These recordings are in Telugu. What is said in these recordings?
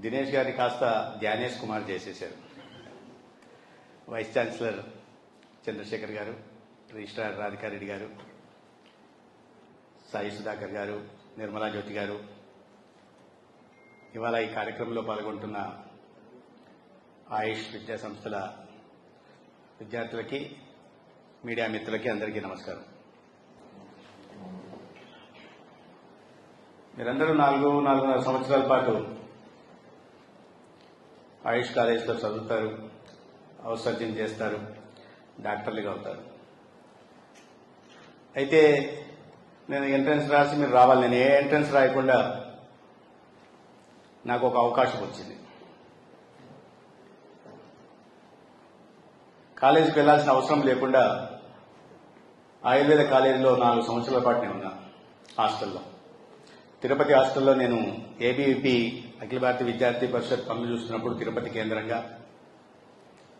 దినేష్ గారిని కాస్త ధ్యానేష్ కుమార్ చేసేశారు. వైస్ ఛాన్సలర్ చంద్రశేఖర్ గారు రిజిస్ట్రార్ రాధికారెడ్డి గారు సాయి సుధాకర్ గారు నిర్మలా జ్యోతి గారు. ఇవాళ ఈ కార్యక్రమంలో పాల్గొంటున్న ఆయుష్ విద్యా సంస్థల విద్యార్థులకి మీడియా మిత్రులకి అందరికీ నమస్కారం. మీరందరూ నాలుగు నాలుగున్నర సంవత్సరాల పాటు ఆయుష్ కాలేజ్లో చదువుతారు ఔత్సర్జం చేస్తారు డాక్టర్లుగా అవుతారు. అయితే నేను ఎంట్రన్స్ రాసి మీరు రావాలి. నేను ఏ ఎంట్రన్స్ రాయకుండా నాకు ఒక అవకాశం వచ్చింది. కాలేజీకి వెళ్ళాల్సిన అవసరం లేకుండా ఆయుర్వేద కాలేజీలో నాలుగు సంవత్సరాల పాటు నేను ఉన్నా హాస్టల్లో. తిరుపతి హాస్టల్లో నేను ఏబీవీపీ అఖిల భారతీయ విద్యార్థి పరిషత్ పనులు చూస్తున్నప్పుడు తిరుపతి కేంద్రంగా.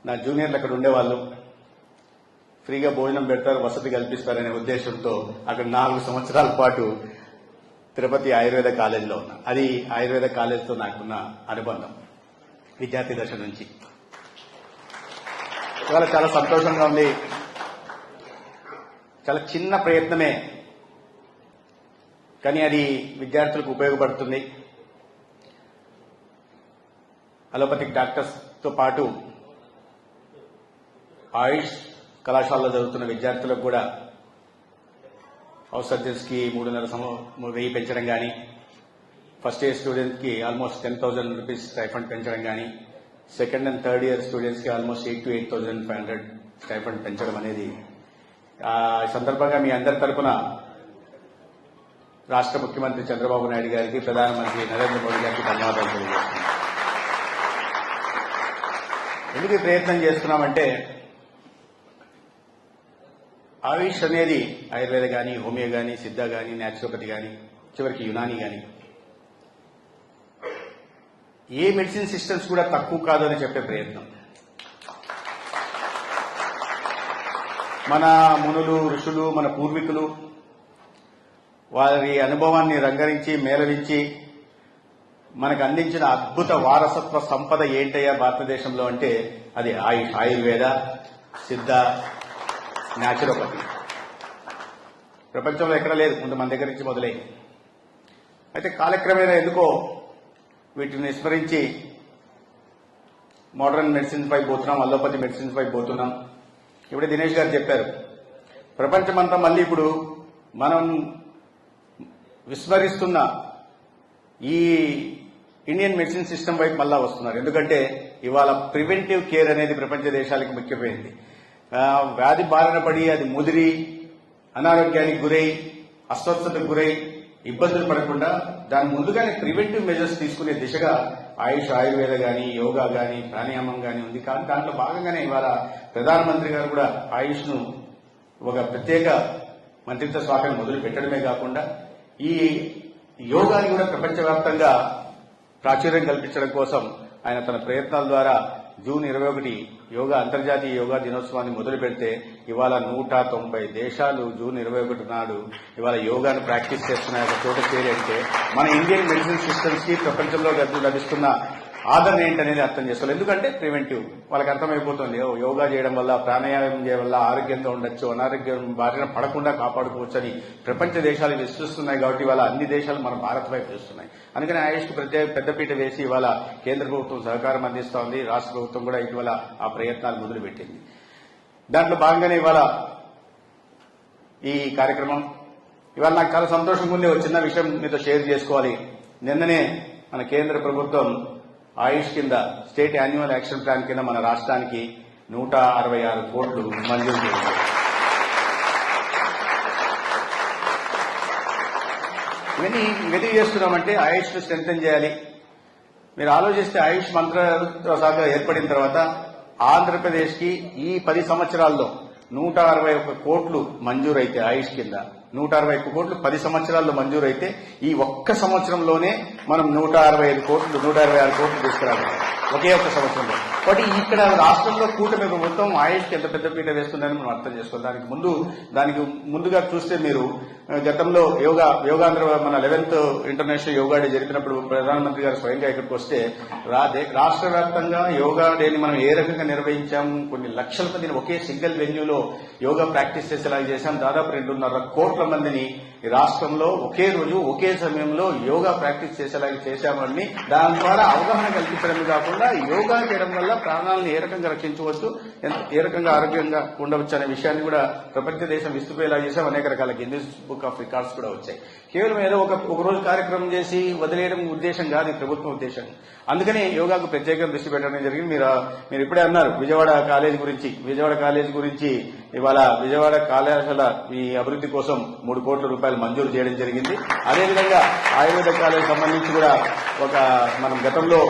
నా జూనియర్లు అక్కడ ఉండేవాళ్ళు. ఫ్రీగా భోజనం పెడతారు వసతి కల్పిస్తారనే ఉద్దేశంతో అక్కడ నాలుగు సంవత్సరాల పాటు తిరుపతి ఆయుర్వేద కాలేజీలో ఉన్నా. అది ఆయుర్వేద కాలేజీతో నాకున్న అనుబంధం విద్యార్థి దశ నుంచి. ఇవాళ చాలా సంతోషంగా ఉంది. చాలా చిన్న ప్రయత్నమే. కానీ అది విద్యార్థులకు ఉపయోగపడుతుంది. అలోపతిక్ డాక్టర్స్తో పాటు ఆయుష్ కళాశాలలో చదువుతున్న విద్యార్థులకు కూడా హౌస్ సర్జన్స్కి మూడున్నర సంవ- వెయ్యి పెంచడం కానీ ఫస్ట్ ఇయర్ స్టూడెంట్కి almost ten thousand rupees stipend పెంచడం కానీ సెకండ్ అండ్ థర్డ్ ఇయర్ స్టూడెంట్స్కి almost eight to eight thousand five hundred stipend పెంచడం అనేది ఆ సందర్భంగా మీ అందరి తరఫున రాష్ట్ర ముఖ్యమంత్రి చంద్రబాబు నాయుడు గారికి ప్రధానమంత్రి నరేంద్ర మోడీ గారికి ధన్యవాదాలు తెలియజేస్తున్నాను. ఎందుకు ప్రయత్నం చేస్తున్నామంటే ఆయుష్ అనేది ఆయుర్వేద గాని హోమియో గాని సిద్ధ గాని న్యాచురోపతి గాని చివరికి యునాని గాని. ఏ మెడిసిన్ సిస్టమ్స్ కూడా తక్కువ కాదు అని చెప్పే ప్రయత్నం. మన మునులు ఋషులు మన పూర్వీకులు వారి అనుభవాన్ని రంగరించి మేళవించి మనకు అందించిన అద్భుత వారసత్వ సంపద ఏంటయ్యా భారతదేశంలో అంటే అది ఆయుష్ ఆయుర్వేద సిద్ధ న్యాచురోపతి. ప్రపంచంలో ఎక్కడ లేదు ముందు మన దగ్గర నుంచి మొదలైంది అయితే కాలక్రమేణా ఎందుకో వీటిని విస్మరించి మోడర్న్ మెడిసిన్స్ పై పోతున్నాం అల్లోపతి మెడిసిన్స్ పై పోతున్నాం. ఇప్పుడే దినేష్ గారు చెప్పారు. ప్రపంచమంతా మళ్ళీ ఇప్పుడు మనం విస్మరిస్తున్న ఈ ఇండియన్ మెడిసిన్ సిస్టమ్ వైపు మళ్ళా వస్తున్నారు. ఎందుకంటే ఇవాళ ప్రివెంటివ్ కేర్ అనేది ప్రపంచ దేశాలకు ముఖ్యమైంది వ్యాధి బారిన పడి అది ముదిరి అనారోగ్యానికి గురై అస్వస్థతకు గురై ఇబ్బందులు పడకుండా దాని ముందుగానే ప్రివెంటివ్ మెజర్స్ తీసుకునే దిశగా ఆయుష్ ఆయుర్వేద గాని యోగా గాని ప్రాణాయామం గాని ఉంది. కానీ దాంట్లో భాగంగానే ఇవాళ ప్రధానమంత్రి గారు కూడా ఆయుష్ను ఒక ప్రత్యేక మంత్రిత్వ శాఖను మొదలు పెట్టడమే కాకుండా ఈ యోగాని కూడా ప్రపంచవ్యాప్తంగా ప్రాచుర్యం కల్పించడం కోసం ఆయన తన ప్రయత్నాల ద్వారా జూన్ ఇరవై ఒకటి యోగా అంతర్జాతీయ యోగా దినోత్సవాన్ని మొదలు పెడితే ఇవాళ నూట తొంభై దేశాలు జూన్ ఇరవై ఒకటి నాడు ఇవాళ యోగాను ప్రాక్టీస్ చేస్తున్న ఒక చోట చేరి అంటే మన ఇండియన్ మెడిసిన్ సిస్టమ్స్కి ప్రపంచంలో లభిస్తున్న ఆదరణ ఏంటనేది అర్థం చేసుకోవాలి. ఎందుకంటే ప్రివెంటివ్ వాళ్ళకి అర్థమైపోతుంది. ఓ యోగా చేయడం వల్ల ప్రాణాయామం చేయడం వల్ల ఆరోగ్యంగా ఉండొచ్చు అనారోగ్యం బారిన పడకుండా కాపాడుకోవచ్చు అని ప్రపంచ దేశాలు విశ్వసిస్తున్నాయి కాబట్టి ఇవాళ అన్ని దేశాలు మన భారత్ వైపు చూస్తున్నాయి. అందుకని ఆయుష్కు ప్రత్యేక పెద్దపీట వేసి ఇవాళ కేంద్ర ప్రభుత్వం సహకారం అందిస్తోంది. రాష్ట్ర ప్రభుత్వం కూడా ఇటీవల ఆ ప్రయత్నాలు మొదలుపెట్టింది. దాంట్లో భాగంగానే ఇవాళ ఈ కార్యక్రమం. ఇవాళ నాకు చాలా సంతోషంగా ఉంది ఒక చిన్న విషయం మీతో షేర్ చేసుకోవాలి. నిన్ననే మన కేంద్ర ప్రభుత్వం ఆయుష్ కింద స్టేట్ యాన్యువల్ యాక్షన్ ప్లాన్ కింద మన రాష్ట్రానికి నూట అరవై ఆరు కోట్లు మంజూరు చేశారు. ఇవన్నీ వెతికి చేస్తున్నామంటే ఆయుష్ను చేయాలి. మీరు ఆలోచిస్తే ఆయుష్ మంత్రిత్వ శాఖ ఏర్పడిన తర్వాత ఆంధ్రప్రదేశ్కి ఈ పది సంవత్సరాల్లో నూట అరవై ఒక్క కోట్లు మంజూరైతే ఆయుష్ కింద. నూట అరవై ఒక్క కోట్లు పది సంవత్సరాల్లో మంజూరైతే ఈ ఒక్క సంవత్సరంలోనే మనం నూట అరవై ఐదు కోట్లు నూట అరవై ఆరు కోట్లు తీసుకురావాలి. ఒకే ఒక్క సంవత్సరంలో. కాబట్టి ఇక్కడ రాష్ట్రంలో కూటమి ప్రభుత్వం ఆయుష్కి ఎంత పెద్ద పీట వేస్తుందని మనం అర్థం చేసుకోవాలి. దానికి ముందు దానికి ముందుగా చూస్తే మీరు గతంలో యోగా యోగాంధ్ర మన లెవెన్త్ ఇంటర్నేషనల్ యోగా డే జరిపినప్పుడు ప్రధానమంత్రి గారు స్వయంగా ఇక్కడికి వస్తే రా- రాష్ట్ర వ్యాప్తంగా యోగా డేని మనం ఏ రకంగా నిర్వహించాము కొన్ని లక్షల మందిని ఒకే సింగిల్ వెన్యూలో యోగా ప్రాక్టీస్ చేసేలాగా చేశాం. దాదాపు రెండున్నర కోట్ల మందిని ఈ రాష్ట్రంలో ఒకే రోజు ఒకే సమయంలో యోగా ప్రాక్టీస్ చేసేలాగా చేశామని దాని ద్వారా అవగాహన కల్పించడమే కాకుండా యోగా చేయడం వల్ల ప్రాణాలను ఏ రకంగా రక్షించవచ్చు ఏ రకంగా ఆరోగ్యంగా ఉండవచ్చు అనే విషయాన్ని కూడా ప్రపంచ దేశం విస్తుపోయేలా చేసాం అనేక రకాల గిన్నెస్ బుక్ ఆఫ్ రికార్డ్స్ కూడా వచ్చాయి. కేవలం ఏదో ఒక ఒక రోజు కార్యక్రమం చేసి వదిలేయడం ఉద్దేశం కాదు ప్రభుత్వం ఉద్దేశం. అందుకనే యోగాకు ప్రత్యేకంగా దృష్టి పెట్టడం జరిగింది. మీరు మీరు ఇప్పుడే అన్నారు విజయవాడ కాలేజ్ గురించి. విజయవాడ కాలేజ్ గురించి ఇవాళ విజయవాడ కళాశాల ఈ అభివృద్ధి కోసం మూడు కోట్ల రూపాయలు మంజూరు చేయడం జరిగింది. అదేవిధంగా ఆయుర్వేద కాలేజ్ సంబంధించి కూడా ఒక మనం గతంలో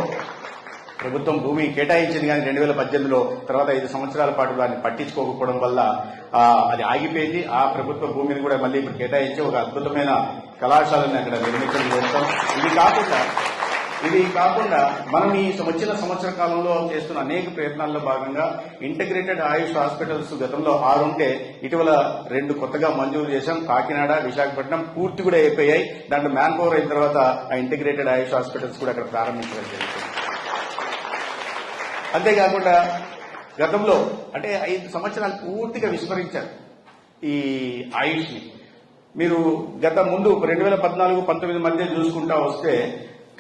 ప్రభుత్వం భూమి కేటాయించింది కానీ రెండు వేల పద్దెనిమిదిలో తర్వాత ఐదు సంవత్సరాల పాటు దాన్ని పట్టించుకోకపోవడం వల్ల అది ఆగిపోయింది. ఆ ప్రభుత్వ భూమిని కూడా మళ్ళీ ఇప్పుడు కేటాయించి ఒక అద్భుతమైన కళాశాలను అక్కడ నిర్మించడం చేస్తాం. ఇది కాకుండా ఇది కాకుండా మనం ఈ వచ్చిన సంవత్సర కాలంలో చేస్తున్న అనేక ప్రయత్నాల్లో భాగంగా ఇంటిగ్రేటెడ్ ఆయుష్ హాస్పిటల్స్ గతంలో ఆరు ఉంటే ఇటీవల రెండు కొత్తగా మంజూరు చేశాం. కాకినాడ విశాఖపట్నం పూర్తి కూడా అయిపోయాయి. దాంట్లో మ్యాన్ పవర్ అయిన తర్వాత ఆ ఇంటిగ్రేటెడ్ ఆయుష్ హాస్పిటల్స్ కూడా అక్కడ ప్రారంభించడం జరుగుతుంది అంతేకాకుండా గతంలో అంటే ఐదు సంవత్సరాలు పూర్తిగా విస్మరించారు ఈ ఆయుష్ని. మీరు గత ముందు రెండు వేల పద్నాలుగు పంతొమ్మిది మధ్య చూసుకుంటా వస్తే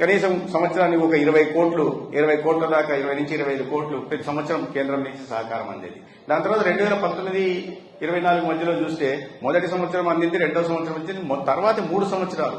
కనీసం సంవత్సరానికి ఒక ఇరవై కోట్లు ఇరవై కోట్ల దాకా ఇరవై నుంచి ఇరవై ఐదు కోట్లు ప్రతి సంవత్సరం కేంద్రం నుంచి సహకారం అందేది. దాని తర్వాత రెండు వేల పంతొమ్మిది ఇరవై నాలుగు మధ్యలో చూస్తే మొదటి సంవత్సరం అందింది రెండో సంవత్సరం వచ్చింది తర్వాత మూడు సంవత్సరాలు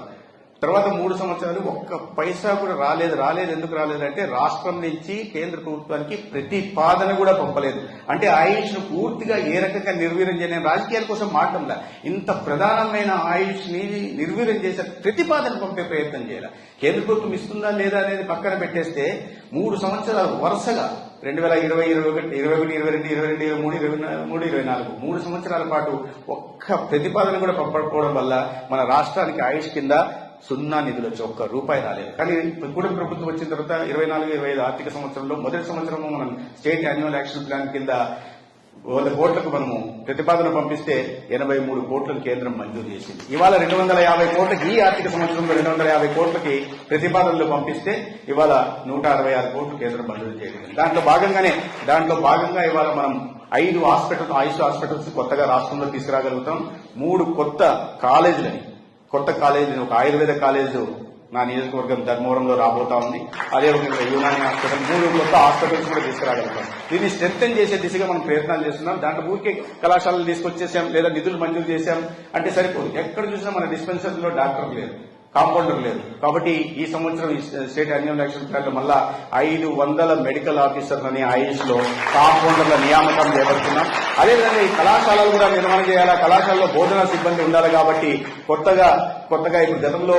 తర్వాత మూడు సంవత్సరాలు ఒక్క పైసా కూడా రాలేదు. రాలేదు ఎందుకు రాలేదు అంటే రాష్ట్రం నుంచి కేంద్ర ప్రభుత్వానికి ప్రతిపాదన కూడా పంపలేదు. అంటే ఆయుష్ను పూర్తిగా ఏ రకంగా నిర్వీర్యం చేయని రాజకీయాల కోసం మాటంలా ఇంత ప్రధానమైన ఆయుష్ని నిర్వీర్యం చేసే ప్రతిపాదన పంపే ప్రయత్నం చేయాలి? కేంద్ర ప్రభుత్వం ఇస్తుందా లేదా అనేది పక్కన పెట్టేస్తే మూడు సంవత్సరాలు వరుసగా రెండు వేల ఇరవై ఇరవై ఒకటి ఇరవై ఒకటి ఇరవై రెండు ఇరవై రెండు ఇరవై మూడు ఇరవై మూడు ఇరవై నాలుగు మూడు సంవత్సరాల పాటు ఒక్క ప్రతిపాదన కూడా పంపకపోవడం వల్ల మన రాష్ట్రానికి ఆయుష్ కింద సున్నా నిధులు వచ్చి ఒక్క రూపాయి రాలేదు కానీ కూటమి ప్రభుత్వం వచ్చిన తర్వాత ఇరవై నాలుగు ఇరవై ఐదు ఆర్థిక సంవత్సరంలో మొదటి సంవత్సరంలో మనం స్టేట్ యాన్యువల్ యాక్షన్ ప్లాన్ కింద వంద కోట్లకు మనము ప్రతిపాదన పంపిస్తే ఎనభై మూడు కోట్లను కేంద్రం మంజూరు చేసింది. ఇవాళ రెండు వందల యాభై కోట్లకి ఈ ఆర్థిక సంవత్సరంలో రెండు వందల యాభై కోట్లకి ప్రతిపాదనలు పంపిస్తే ఇవాళ నూట అరవై ఆరు కోట్లు కేంద్రం మంజూరు చేయలేదు దాంట్లో భాగంగానే దాంట్లో భాగంగా ఇవాళ మనం ఐదు హాస్పిటల్ ఆయుష్ హాస్పిటల్స్ కొత్తగా రాష్ట్రంలో తీసుకురాగలుగుతాం. మూడు కొత్త కాలేజీలని కొత్త కాలేజీని ఒక ఆయుర్వేద కాలేజీ నా నియోజకవర్గం ధర్మవరంలో రాబోతా ఉంది. అదేవిధంగా యునాని హాస్పిటల్ మూడు కొత్త హాస్పిటల్స్ కూడా తీసుకురాగలుగుతాం. దీన్ని స్ట్రెంగ్ చేసే దిశగా మనం ప్రయత్నాలు చేస్తున్నాం. దాంట్లో ఊరికే కళాశాలలు తీసుకొచ్చేసాం లేదా నిధులు మంజూరు చేశాం. అంటే సరిపోదు. ఎక్కడ చూసినా మన డిస్పెన్సరీలో డాక్టర్ లేరు. కాంపౌండర్ లేదు. కాబట్టి ఈ సంవత్సరం స్టేట్ అన్యూల్ యాక్షన్ ప్లాన్ మళ్ళా ఐదు వందల మెడికల్ ఆఫీసర్లని ఐఎస్లో కాంపౌండర్ల నియామకం చేపడుతున్నాం. అదేవిధంగా ఈ కళాశాలలు కూడా నిర్మాణం చేయాలా? కళాశాలలో బోధనా సిబ్బంది ఉండాలి కాబట్టి కొత్తగా కొత్తగా ఇప్పుడు గతంలో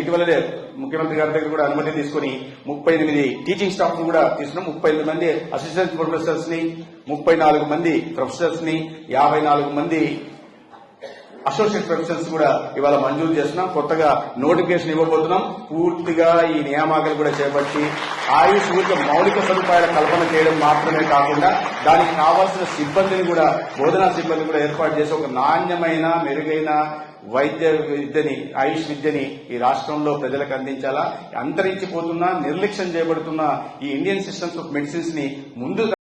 ఇటీవలనే ముఖ్యమంత్రి గారి దగ్గర కూడా అనుమతి తీసుకుని ముప్పై ఎనిమిది టీచింగ్ స్టాఫ్ కూడా తీసుకున్నాం. ముప్పై ఎనిమిది మంది అసిస్టెంట్ ప్రొఫెసర్స్ని ముప్పై నాలుగు మంది ప్రొఫెసర్స్ని యాభై నాలుగు మంది అసోసియేట్ ప్రొఫెషన్స్ కూడా ఇవాళ మంజూరు చేస్తున్నాం. కొత్తగా నోటిఫికేషన్ ఇవ్వబోతున్నాం. పూర్తిగా ఈ నియామకాలు కూడా చేపట్టి ఆయుష్ ఊరికే మౌలిక సదుపాయాల కల్పన చేయడం మాత్రమే కాకుండా దానికి కావాల్సిన సిబ్బందిని కూడా బోధనా సిబ్బంది కూడా ఏర్పాటు చేసి ఒక నాణ్యమైన మెరుగైన వైద్య విద్యని ఆయుష్ విద్యని ఈ రాష్ట్రంలో ప్రజలకు అందించాలా? అంతరించిపోతున్న నిర్లక్ష్యం చేయబడుతున్న ఈ ఇండియన్ సిస్టమ్స్ ఆఫ్ మెడిసిన్స్ని ముందు